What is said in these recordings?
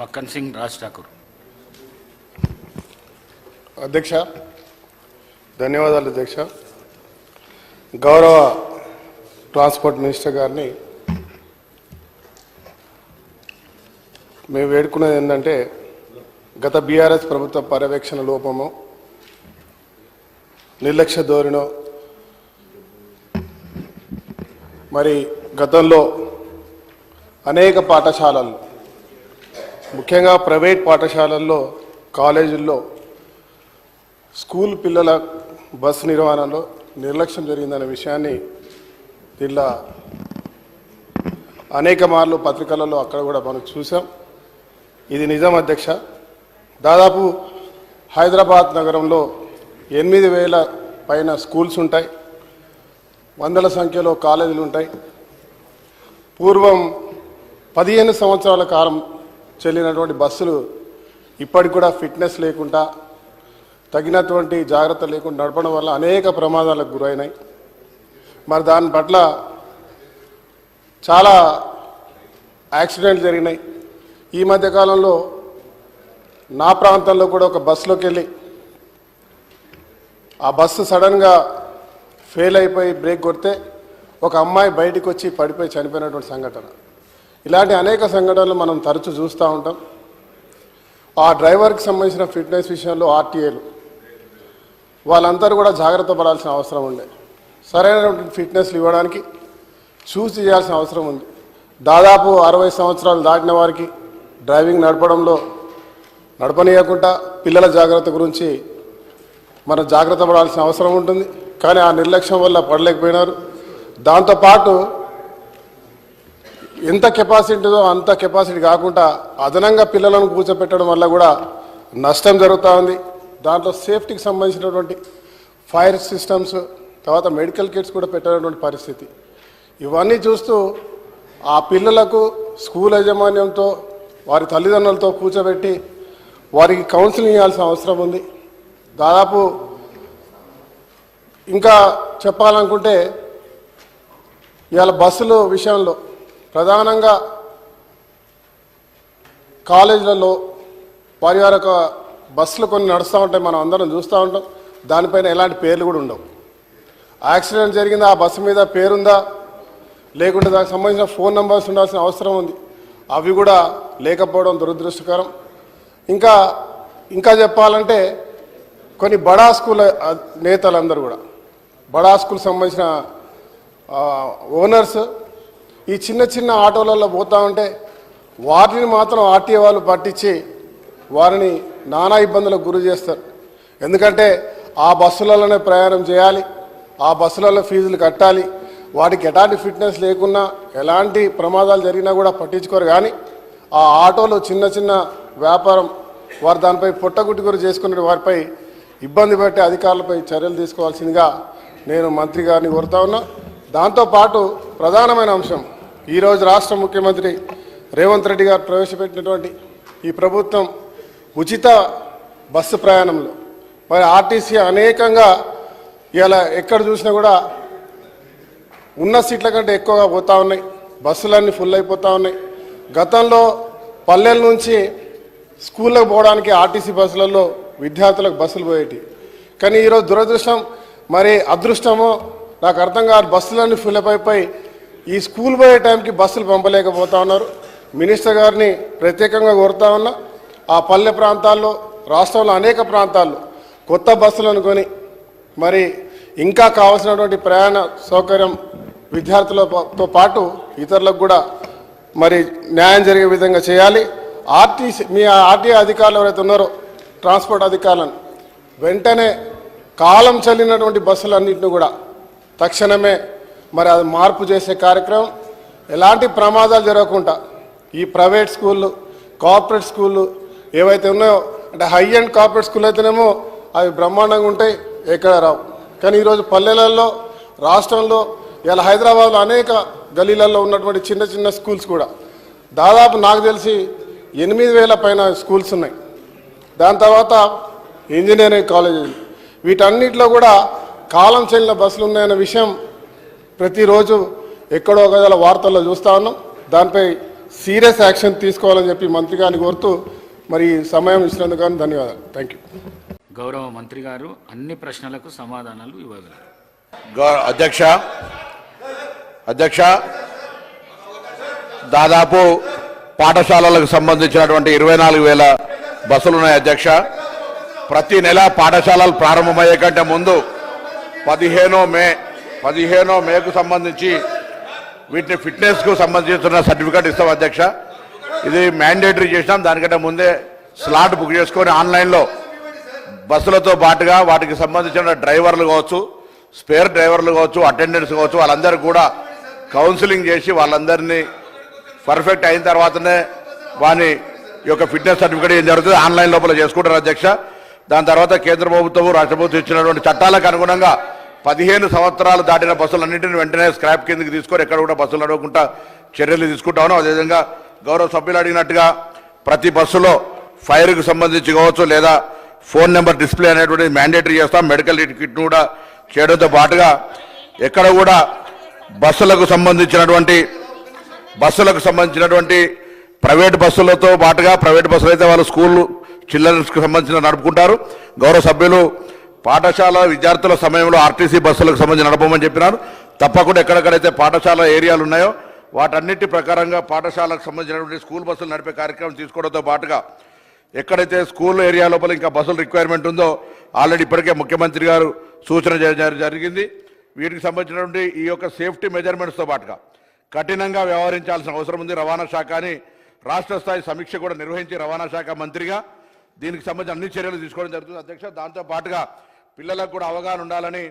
మక్కన్ సింగ్ రాజ్ ఠాకూర్. అధ్యక్ష ధన్యవాదాలు అధ్యక్ష. గౌరవ ట్రాన్స్పోర్ట్ మినిస్టర్ గారిని మేము వేడుకున్నది ఏంటంటే గత బీఆర్ఎస్ ప్రభుత్వ పర్యవేక్షణ లోపము నిర్లక్ష్య ధోరణో మరి గతంలో అనేక పాఠశాలలు ముఖ్యంగా ప్రైవేట్ పాఠశాలల్లో కాలేజీల్లో స్కూల్ పిల్లల బస్సు నిర్వహణలో నిర్లక్ష్యం జరిగిందనే విషయాన్ని దీనిలో అనేక మార్లు పత్రికలలో అక్కడ కూడా మనం చూసాం ఇది నిజం అధ్యక్ష. దాదాపు హైదరాబాద్ నగరంలో ఎనిమిది వేల పైన స్కూల్స్ ఉంటాయి. వందల సంఖ్యలో కాలేజీలు ఉంటాయి. పూర్వం పదిహేను సంవత్సరాల కాలం చెల్లినటువంటి బస్సులు ఇప్పటికి కూడా ఫిట్నెస్ లేకుండా తగినటువంటి జాగ్రత్త లేకుండా నడపడం వల్ల అనేక ప్రమాదాలకు గురైనాయి. మరి దాని పట్ల చాలా యాక్సిడెంట్లు జరిగినాయి. ఈ మధ్యకాలంలో నా ప్రాంతంలో కూడా ఒక బస్సులోకి వెళ్ళి ఆ బస్సు సడన్గా ఫెయిల్ అయిపోయి బ్రేక్ కొడితే ఒక అమ్మాయి బయటికి వచ్చి పడిపోయి చనిపోయినటువంటి సంఘటన. ఇలాంటి అనేక సంఘటనలు మనం తరచూ చూస్తూ ఉంటాం. ఆ డ్రైవర్కి సంబంధించిన ఫిట్నెస్ విషయంలో ఆర్టీఏలు వాళ్ళందరూ కూడా జాగ్రత్త పడాల్సిన అవసరం ఉండే. సరైనటువంటి ఫిట్నెస్లు ఇవ్వడానికి చూసి చేయాల్సిన అవసరం ఉంది. దాదాపు అరవై సంవత్సరాలు దాటిన వారికి డ్రైవింగ్ నడపడంలో నడపనీయకుండా పిల్లల జాగ్రత్త గురించి మనం జాగ్రత్త పడాల్సిన అవసరం ఉంటుంది. కానీ ఆ నిర్లక్ష్యం వల్ల పడలేకపోయినారు. దాంతోపాటు ఎంత కెపాసిటీ అంత కెపాసిటీ కాకుండా అదనంగా పిల్లలను కూర్చోపెట్టడం వల్ల కూడా నష్టం జరుగుతూ ఉంది. దాంట్లో సేఫ్టీకి సంబంధించినటువంటి ఫైర్ సిస్టమ్స్ తర్వాత మెడికల్ కిట్స్ కూడా పెట్టినటువంటి పరిస్థితి. ఇవన్నీ చూస్తూ ఆ పిల్లలకు స్కూల్ యాజమాన్యంతో వారి తల్లిదండ్రులతో కూర్చోబెట్టి వారికి కౌన్సిలింగ్ ఇవ్వాల్సిన అవసరం ఉంది. దాదాపు ఇంకా చెప్పాలనుకుంటే ఇవాళ బస్సులు విషయంలో ప్రధానంగా కాలేజీలలో వారి వారి యొక్క బస్సులు కొన్ని నడుస్తూ ఉంటాయి మనం అందరం చూస్తూ ఉంటాం. దానిపైన ఎలాంటి పేర్లు కూడా ఉండవు. యాక్సిడెంట్ జరిగిందా ఆ బస్సు మీద పేరుందా? లేకుంటే దానికి సంబంధించిన ఫోన్ నెంబర్స్ ఉండాల్సిన అవసరం ఉంది. అవి కూడా లేకపోవడం దురదృష్టకరం. ఇంకా ఇంకా చెప్పాలంటే కొన్ని బడా స్కూల్ నేతలందరూ కూడా బడా స్కూల్ సంబంధించిన ఓనర్స్ ఈ చిన్న చిన్న ఆటోలలో పోతా ఉంటే వాటిని మాత్రం ఆర్టీఏ వాళ్ళు పట్టించి వారిని నానా ఇబ్బందులకు గురి చేస్తారు. ఎందుకంటే ఆ బస్సులలోనే ప్రయాణం చేయాలి ఆ బస్సులలో ఫీజులు కట్టాలి వాటికి ఎలాంటి ఫిట్నెస్ లేకున్నా ఎలాంటి ప్రమాదాలు జరిగినా కూడా పట్టించుకోరు. కానీ ఆ ఆటోలు చిన్న చిన్న వ్యాపారం వారు దానిపై పొట్టగుట్టి గురి చేసుకునే వారిపై ఇబ్బంది పెట్టే అధికారులపై చర్యలు తీసుకోవాల్సిందిగా నేను మంత్రి గారిని కోరుతా ఉన్నా. దాంతోపాటు ప్రధానమైన అంశం ఈరోజు రాష్ట్ర ముఖ్యమంత్రి రేవంత్ రెడ్డి గారు ప్రవేశపెట్టినటువంటి ఈ ప్రభుత్వం ఉచిత బస్సు ప్రయాణంలో. మరి ఆర్టీసీ అనేకంగా ఇలా ఎక్కడ చూసినా కూడా ఉన్న సీట్ల కంటే ఎక్కువగా పోతా ఉన్నాయి. బస్సులన్నీ ఫుల్ అయిపోతూ ఉన్నాయి. గతంలో పల్లెల నుంచి స్కూళ్ళకు పోవడానికి ఆర్టీసీ బస్సులలో విద్యార్థులకు బస్సులు పోయేటి కానీ ఈరోజు దురదృష్టం మరి అదృష్టమో నాకు అర్థం కాదు. బస్సులన్నీ ఫుల్ అయిపోయి ఈ స్కూల్ పోయే టైంకి బస్సులు పంపలేకపోతా ఉన్నారు. మినిస్టర్ గారిని ప్రత్యేకంగా కోరుతా ఉన్నా ఆ పల్లె ప్రాంతాల్లో రాష్ట్రంలో అనేక ప్రాంతాల్లో కొత్త బస్సులు అనుకొని మరి ఇంకా కావాల్సినటువంటి ప్రయాణ సౌకర్యం విద్యార్థులతో పాటు ఇతరులకు కూడా మరి న్యాయం జరిగే విధంగా చేయాలి. ఆర్టీసీ మీ ఆర్టీఏ అధికారులు ఎవరైతే ఉన్నారో ట్రాన్స్పోర్ట్ అధికారులను వెంటనే కాలం చల్లినటువంటి బస్సులన్నింటినీ కూడా తక్షణమే మరి అది మార్పు చేసే కార్యక్రమం. ఎలాంటి ప్రమాదాలు జరగకుండా ఈ ప్రైవేట్ స్కూళ్ళు కార్పొరేట్ స్కూళ్ళు ఏవైతే ఉన్నాయో అంటే హై అండ్ కార్పొరేట్ స్కూల్ అయితేనేమో అవి బ్రహ్మాండంగా ఉంటాయి ఎక్కడ రావు. కానీ ఈరోజు పల్లెలలో రాష్ట్రంలో ఇలా హైదరాబాద్లో అనేక గలీలలో ఉన్నటువంటి చిన్న చిన్న స్కూల్స్ కూడా దాదాపు నాకు తెలిసి ఎనిమిది వేల పైన స్కూల్స్ ఉన్నాయి. దాని తర్వాత ఇంజనీరింగ్ కాలేజీలు. వీటన్నిటిలో కూడా కాలం చెల్లిన బస్సులు ఉన్నాయన్న విషయం ప్రతిరోజు ఎక్కడో ఒక వార్తల్లో చూస్తూ ఉన్నాం. దానిపై సీరియస్ యాక్షన్ తీసుకోవాలని చెప్పి మంత్రి గారిని కోరుతూ మరి సమయం ఇచ్చినందుకు కానీ ధన్యవాదాలు. థ్యాంక్ యూ గౌరవ మంత్రి గారు అన్ని ప్రశ్నలకు సమాధానాలు ఇవ్వగలరు. గౌ- అధ్యక్ష అధ్యక్ష దాదాపు పాఠశాలలకు సంబంధించినటువంటి ఇరవై నాలుగు వేల బస్సులు ఉన్నాయి అధ్యక్ష. ప్రతి నెల పాఠశాలలు ప్రారంభమయ్యే కంటే ముందు పదిహేనో మే పదిహేనో మేకు సంబంధించి వీటిని ఫిట్నెస్కు సంబంధించిన సర్టిఫికేట్ ఇస్తాం అధ్యక్ష. ఇది మ్యాండేటరీ చేసినాం. దానికంటే ముందే స్లాట్ బుక్ చేసుకొని ఆన్లైన్లో బస్సులతో పాటుగా వాటికి సంబంధించిన డ్రైవర్లు కావచ్చు స్పేర్ డ్రైవర్లు కావచ్చు అటెండెన్స్ కావచ్చు వాళ్ళందరూ కూడా కౌన్సిలింగ్ చేసి వాళ్ళందరినీ పర్ఫెక్ట్ అయిన తర్వాతనే వాని యొక్క ఫిట్నెస్ సర్టిఫికేట్ ఏం జరుగుతుంది ఆన్లైన్ లోపల చేసుకుంటారు అధ్యక్ష. దాని తర్వాత కేంద్ర ప్రభుత్వం రాష్ట్ర ప్రభుత్వం ఇచ్చినటువంటి చట్టాలకు అనుగుణంగా పదిహేను సంవత్సరాలు దాటిన బస్సులన్నింటిని వెంటనే స్క్రాప్ కిందకి తీసుకొని ఎక్కడ కూడా బస్సులు నడవకుండా చర్యలు తీసుకుంటాను. అదేవిధంగా గౌరవ సభ్యులు అడిగినట్టుగా ప్రతి బస్సులో ఫైర్కు సంబంధించి కావచ్చు లేదా ఫోన్ నెంబర్ డిస్ప్లే అనేటువంటి మ్యాండేటరీ చేస్తాం. మెడికల్ కిట్ను కూడా చేయడంతో పాటుగా ఎక్కడ కూడా బస్సులకు సంబంధించినటువంటి బస్సులకు సంబంధించినటువంటి ప్రైవేట్ బస్సులతో పాటుగా ప్రైవేట్ బస్సులు అయితే వాళ్ళు స్కూల్ చిల్డ్రన్స్కి సంబంధించిన నడుపుకుంటారు. గౌరవ సభ్యులు పాఠశాల విద్యార్థుల సమయంలో ఆర్టీసీ బస్సులకు సంబంధించి నడపమని చెప్పినారు. తప్పకుండా ఎక్కడెక్కడైతే పాఠశాల ఏరియాలు ఉన్నాయో వాటన్నిటి ప్రకారంగా పాఠశాలకు సంబంధించినటువంటి స్కూల్ బస్సులు నడిపే కార్యక్రమం తీసుకోవడంతో పాటుగా ఎక్కడైతే స్కూల్ ఏరియా లోపల ఇంకా బస్సుల రిక్వైర్మెంట్ ఉందో ఆల్రెడీ ఇప్పటికే ముఖ్యమంత్రి గారు సూచన జరిగింది. వీటికి సంబంధించినటువంటి ఈ యొక్క సేఫ్టీ మెజర్మెంట్స్తో పాటుగా కఠినంగా వ్యవహరించాల్సిన అవసరం ఉంది. రవాణా శాఖ అని రాష్ట్ర స్థాయి సమీక్ష కూడా నిర్వహించి రవాణా శాఖ మంత్రిగా దీనికి సంబంధించిన అన్ని చర్యలు తీసుకోవడం జరుగుతుంది. అధ్యక్ష దాంతో పాటుగా పిల్లలకు కూడా అవగాహన ఉండాలని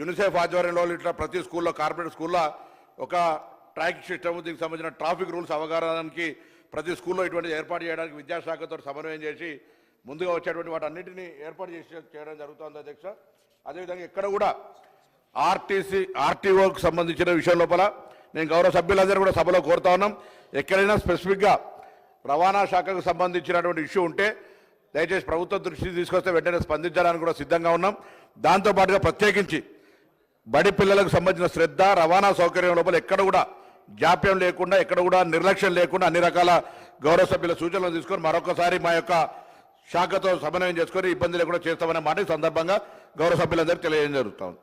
యునిసెఫ్ ఆధ్వర్యంలో ఇట్లా ప్రతి స్కూల్లో కార్పొరేట్ స్కూల్లో ఒక ట్రాఫిక్ సిస్టమ్ దీనికి సంబంధించిన ట్రాఫిక్ రూల్స్ అవగాహనకి ప్రతి స్కూల్లో ఇటువంటి ఏర్పాటు చేయడానికి విద్యాశాఖతో సమన్వయం చేసి ముందుగా వచ్చేటువంటి వాటన్నిటిని ఏర్పాటు చేసి చేయడం జరుగుతుంది అధ్యక్ష. అదేవిధంగా ఎక్కడ కూడా ఆర్టీసీ ఆర్టీఓకి సంబంధించిన విషయం లోపల నేను గౌరవ సభ్యులందరూ కూడా సభలో కోరుతా ఉన్నాం. ఎక్కడైనా స్పెసిఫిక్గా రవాణా శాఖకు సంబంధించినటువంటి ఇష్యూ ఉంటే దయచేసి ప్రభుత్వ దృష్టికి తీసుకొస్తే వెంటనే స్పందించడానికి కూడా సిద్ధంగా ఉన్నాం. దాంతోపాటుగా ప్రత్యేకించి బడి పిల్లలకు సంబంధించిన శ్రద్ధ రవాణా సౌకర్యం లోపల ఎక్కడ కూడా జాప్యం లేకుండా ఎక్కడ కూడా నిర్లక్ష్యం లేకుండా అన్ని రకాల గౌరవ సభ్యుల సూచనలు తీసుకొని మరొకసారి మా యొక్క శాఖతో సమన్వయం చేసుకొని ఇబ్బంది లేకుండా చేస్తామనే మాట ఈ సందర్భంగా గౌరవ సభ్యులందరికీ తెలియజేయడం జరుగుతుంది.